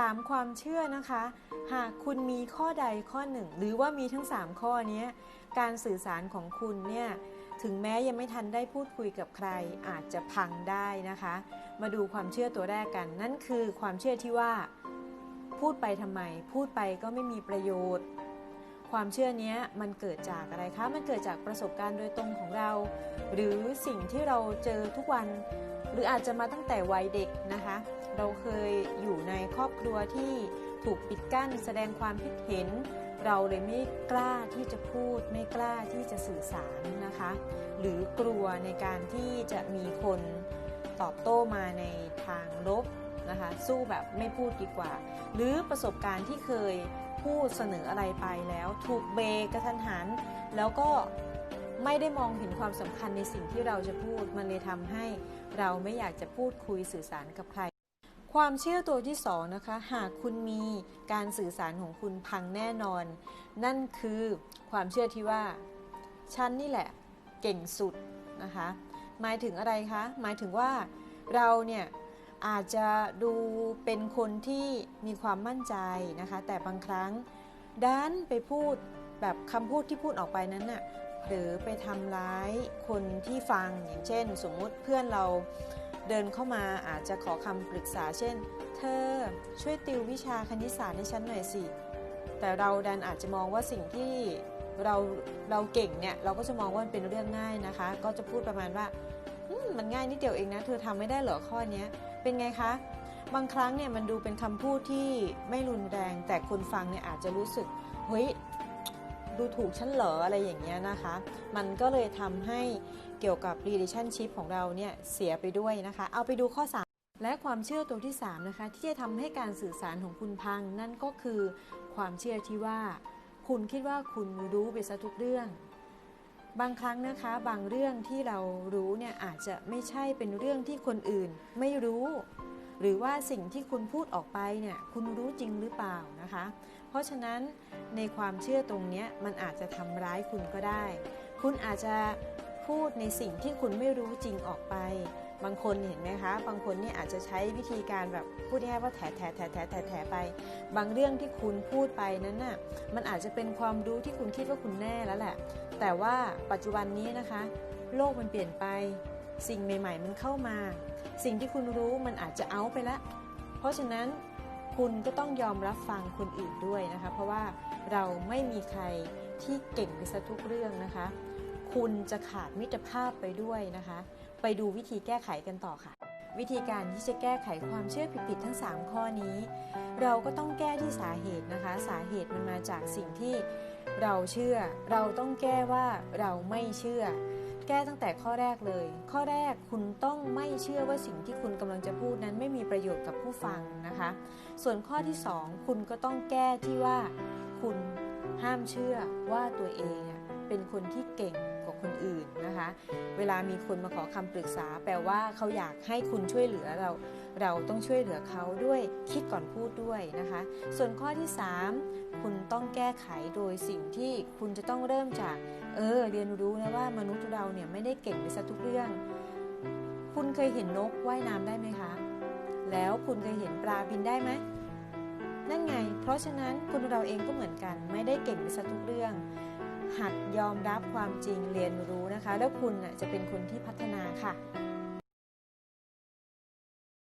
3 ความเชื่อนะคะ หากคุณมีข้อใดข้อหนึ่ง หรือว่ามีทั้ง 3 ข้อนี้การสื่อสารของคุณเนี่ยถึงแม้ยังไม่ทันได้พูดคุยกับใครอาจจะพังได้นะคะ มาดูความเชื่อตัวแรกกัน นั่นคือความเชื่อที่ว่า พูดไปทำไม พูดไปก็ไม่มีประโยชน์ ความเชื่อนี้มันเกิดจากอะไรคะ มันเกิดจากประสบการณ์โดยตรงของเรา หรือสิ่งที่เราเจอทุกวัน หรืออาจจะมาตั้งแต่วัยเด็กนะคะ เราเคยอยู่ใน ครอบครัวที่ถูกปิดกั้นแสดงความคิดเห็น เราเลยไม่กล้าที่จะพูด ไม่กล้าที่จะสื่อสารนะคะ หรือกลัวในการที่จะมีคนตอบโต้มาในทางลบนะคะ สู้แบบไม่พูดดีกว่า หรือประสบการณ์ที่เคยพูดเสนออะไรไปแล้ว ถูกเบกระทันหัน แล้วก็ไม่ได้มองเห็นความสำคัญในสิ่งที่เราจะพูด มันเลยทำให้เราไม่อยากจะพูดคุยสื่อสารกับใคร ความเชื่อตัวที่สองนะคะ หากคุณมีการสื่อสารของคุณพังแน่นอน นั่นคือความเชื่อที่ว่า ฉันนี่แหละเก่งสุดนะคะ หมายถึงอะไรคะ หมายถึงว่าเราเนี่ยอาจจะดูเป็นคนที่มีความมั่นใจนะคะ แต่บางครั้งดันไปพูดแบบคำพูดที่พูดออกไปนั้นน่ะหรือไปทำร้ายคนที่ฟังอย่างเช่น สมมุติเพื่อนเรา เดินเข้ามาอาจจะขอคำปรึกษาเช่น เธอช่วยติววิชาคณิตศาสตร์ให้ฉันหน่อยสิ แต่เราดันอาจจะมองว่าสิ่งที่เราเราเก่งเนี่ยเราก็จะมองว่ามันเป็นเรื่องง่ายนะคะ ก็จะพูดประมาณว่ามันง่ายนิดเดียวเองนะ เธอทำไม่ได้เหรอข้อนี้เป็นไงคะ บางครั้งเนี่ยมันดูเป็นคำพูดที่ไม่รุนแรง แต่คนฟังเนี่ยอาจจะรู้สึกเฮ้ย ดูถูกฉันเหรออะไรอย่างเงี้ยนะคะ มันก็เลยทำให้เกี่ยวกับ relationship ของเราเนี่ยเสียไปด้วยนะคะ เอาไปดูข้อ 3 และความเชื่อตัวที่ 3 นะคะ ที่จะทำให้การสื่อสารของคุณพัง นั่นก็คือความเชื่อที่ว่า คุณคิดว่าคุณรู้ไปซะทุกเรื่อง บางครั้งนะคะบางเรื่องที่เรารู้เนี่ยอาจจะไม่ใช่เป็นเรื่องที่คนอื่นไม่รู้ หรือว่าสิ่งที่คุณพูดออกไปเนี่ยคุณรู้จริงหรือเปล่านะคะ เพราะฉะนั้นในความเชื่อตรงนี้มันอาจจะทำร้ายคุณก็ได้ คุณอาจจะพูดในสิ่งที่คุณไม่รู้จริงออกไป บางคนเห็นไหมคะ บางคนเนี่ยอาจจะใช้วิธีการแบบพูดง่ายว่าแถแถแถแถแถแถไป บางเรื่องที่คุณพูดไปนั้นน่ะมันอาจจะเป็นความรู้ที่คุณคิดว่าคุณแน่แล้วแหละ แต่ว่าปัจจุบันนี้นะคะ โลกมันเปลี่ยนไป สิ่งใหม่ ๆ มันเข้ามา สิ่งที่คุณรู้มันอาจจะเอาไปละ เพราะฉะนั้นคุณก็ต้องยอมรับฟังคนอื่นด้วยนะคะ เพราะว่าเราไม่มีใครที่เก่งไปซะทุกเรื่องนะคะ คุณจะขาดมิตรภาพไปด้วยนะคะ ไปดูวิธีแก้ไขกันต่อค่ะ วิธีการที่จะแก้ไขความเชื่อผิดๆทั้ง 3 ข้อนี้ เราก็ต้องแก้ที่สาเหตุนะคะ สาเหตุมันมาจากสิ่งที่ เราเชื่อ เราต้องแก้ว่าเราไม่เชื่อ แก้ตั้งแต่ข้อแรกเลย ข้อแรกคุณต้องไม่เชื่อว่าสิ่งที่คุณกำลังจะพูดนั้นไม่มีประโยชน์กับผู้ฟังนะคะ ส่วนข้อที่ 2 คุณก็ต้องแก้ที่ว่า คุณห้ามเชื่อว่าตัวเองเป็นคนที่เก่ง คนอื่นนะคะ เวลามีคนมาขอคำปรึกษา แปลว่าเขาอยากให้คุณช่วยเหลือเรา เราต้องช่วยเหลือเขาด้วยคิดก่อนพูดด้วยนะคะ ส่วนข้อที่ 3 คุณต้องแก้ไขโดยสิ่งที่คุณจะต้องเริ่มจาก เออ เรียนรู้นะว่ามนุษย์เราเนี่ยไม่ได้เก่งไปซะทุกเรื่อง คุณเคยเห็นนกว่ายน้ำได้ไหมคะ แล้วคุณเคยเห็นปลาบินได้ไหมนั่นไง เพราะฉะนั้นคนเราเองก็เหมือนกัน ไม่ได้เก่งไปซะทุกเรื่อง หัดยอมรับความจริงเรียนรู้นะคะ แล้วคุณจะเป็นคนที่พัฒนาค่ะ